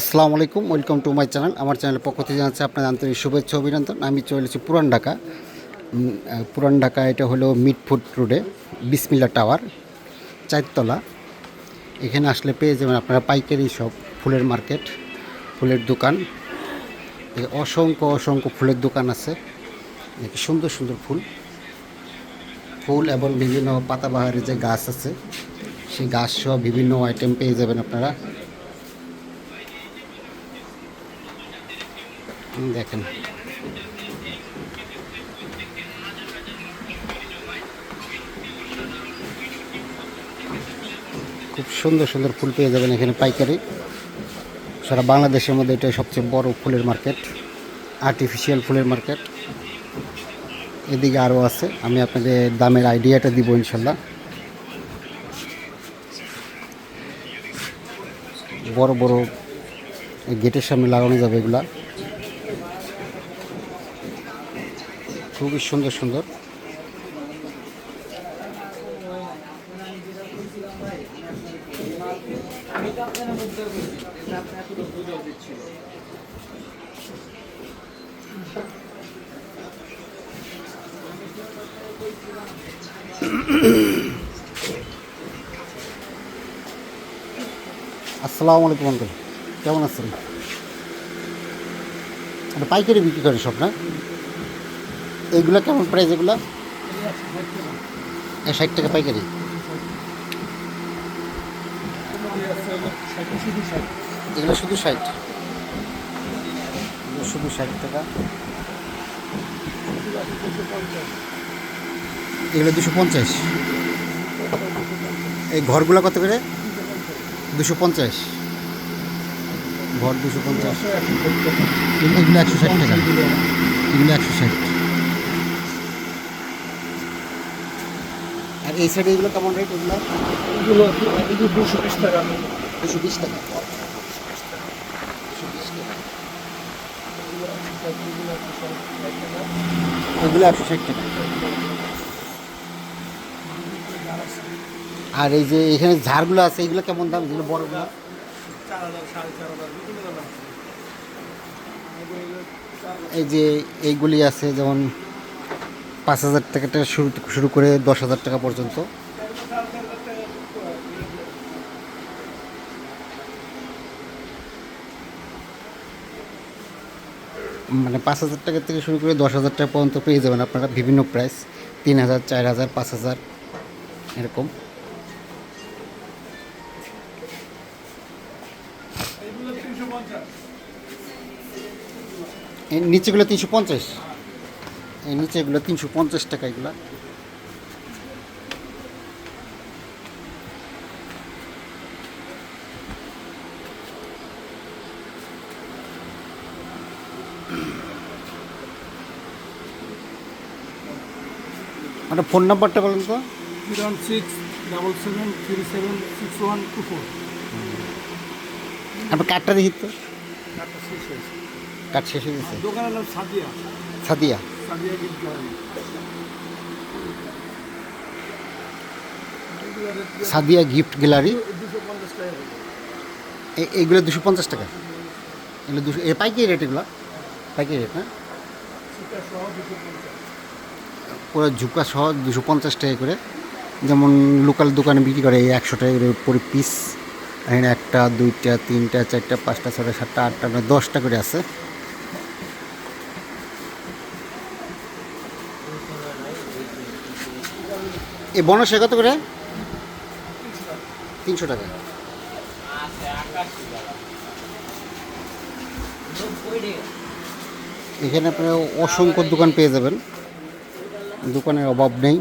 আসসালামু আলাইকুম, welcome to my channel. আমার চ্যানেলের পক্ষ থেকে জানাচ্ছি আপনার আন্তরিক শুভেচ্ছা অভিনন্দন। আমি চলেছি পুরান ঢাকা। পুরান ঢাকা, এটা হলো মিটফুড রোডে, বিসমিল্লা টাওয়ার, চারতলা। এখানে আসলে পেয়ে যাবেন আপনারা পাইকারি সব, ফুলের মার্কেট, ফুলের দোকান। অসংখ্য অসংখ্য ফুলের দোকান আছে। সুন্দর সুন্দর ফুল। ফুল এবং বিভিন্ন পাতাবাহারের যে গাছ আছে, সেই গাছ সহ বিভিন্ন আইটেম পেয়ে যাবেন আপনারা। দেখেন। খুব সুন্দর সুন্দর ফুল পেয়ে যাবেন এখানে পাইকারি। সারা বাংলাদেশের মধ্যে এটা সবচেয়ে বড় ফুলের মার্কেট আর্টিফিশিয়াল ফুলের মার্কেট। এদিকে আরও আছে, আমি আপনাদের দামের আইডিয়াটা দিব ইনশাল্লাহ। বড় বড় গেটের সামনে লাগানো যাবে এগুলা। খুবই সুন্দর সুন্দর। আসসালামু আলাইকুম আঙ্কেল কেমন আছেন? পাইকারি বিক্রি করে সব না? এইগুলো কেমন প্রাইস এগুলো? ষাট টাকা পাইকারি। এগুলো শুধু ষাট। শুধু ষাট টাকা। এগুলো দুশো পঞ্চাশ। এই ঘরগুলো কত করে? দুশো পঞ্চাশ। ঘর দুশো পঞ্চাশ। এগুলো একশো ষাট টাকা। এগুলো একশো ষাট। আর এই সাইডে এগুলো কেমন রেট এগুলো? এগুলো দুশো বিশ টাকা। দুশো বিশ টাকা। এগুলো একশো ষাট টাকা। আর এই যে এখানে ঝাড়গুলো আছে এগুলো কেমন দাম? যেগুলো বড়গুলো? এই যে এইগুলি আছে যেমন পাঁচ হাজার টাকা থেকে শুরু শুরু করে দশ হাজার টাকা পর্যন্ত। মানে পাঁচ হাজার টাকা থেকে শুরু করে দশ হাজার টাকা পর্যন্ত পেয়ে যাবেন আপনারা বিভিন্ন প্রাইস। তিন হাজার, চার হাজার, পাঁচ হাজার, এরকম। নিচেগুলো তিনশো পঞ্চাশ। এই তিনশো পঞ্চাশ তিনশো পঞ্চাশ টাকা এগুলো। একটা ফোন নাম্বারটা বলুন তো। Zero six double seven three seven six one two four. আপনার কার্ডটা দেখি তো। কার্ডটা শেষ হয়েছে। কার্ড শেষ হয়ে গেছে। দোকানের নাম Sadia. Sadia. Sadia gift gallery Sadia gift gallery? এইগুলো দুশো পঞ্চাশ টাকা এগুলো দুশো এ পাইকারি রেট এগুলো? পাইকারি রেট না পঞ্চাশ। পুরো ঝুঁকা সহ দুশো পঞ্চাশ টাকা করে। যেমন লোকাল দোকানে বিক্রি করে এই একশো টাকা করে পরে পিস এখানে একটা দুইটা তিনটা চারটা পাঁচটা ছটা সাতটা আটটা দশটা করে আছে। এই বনসে কত করে? তিনশো টাকা। এখানে আপনারা অসংখ্য দোকান পেয়ে যাবেন। দোকানের অভাব নেই।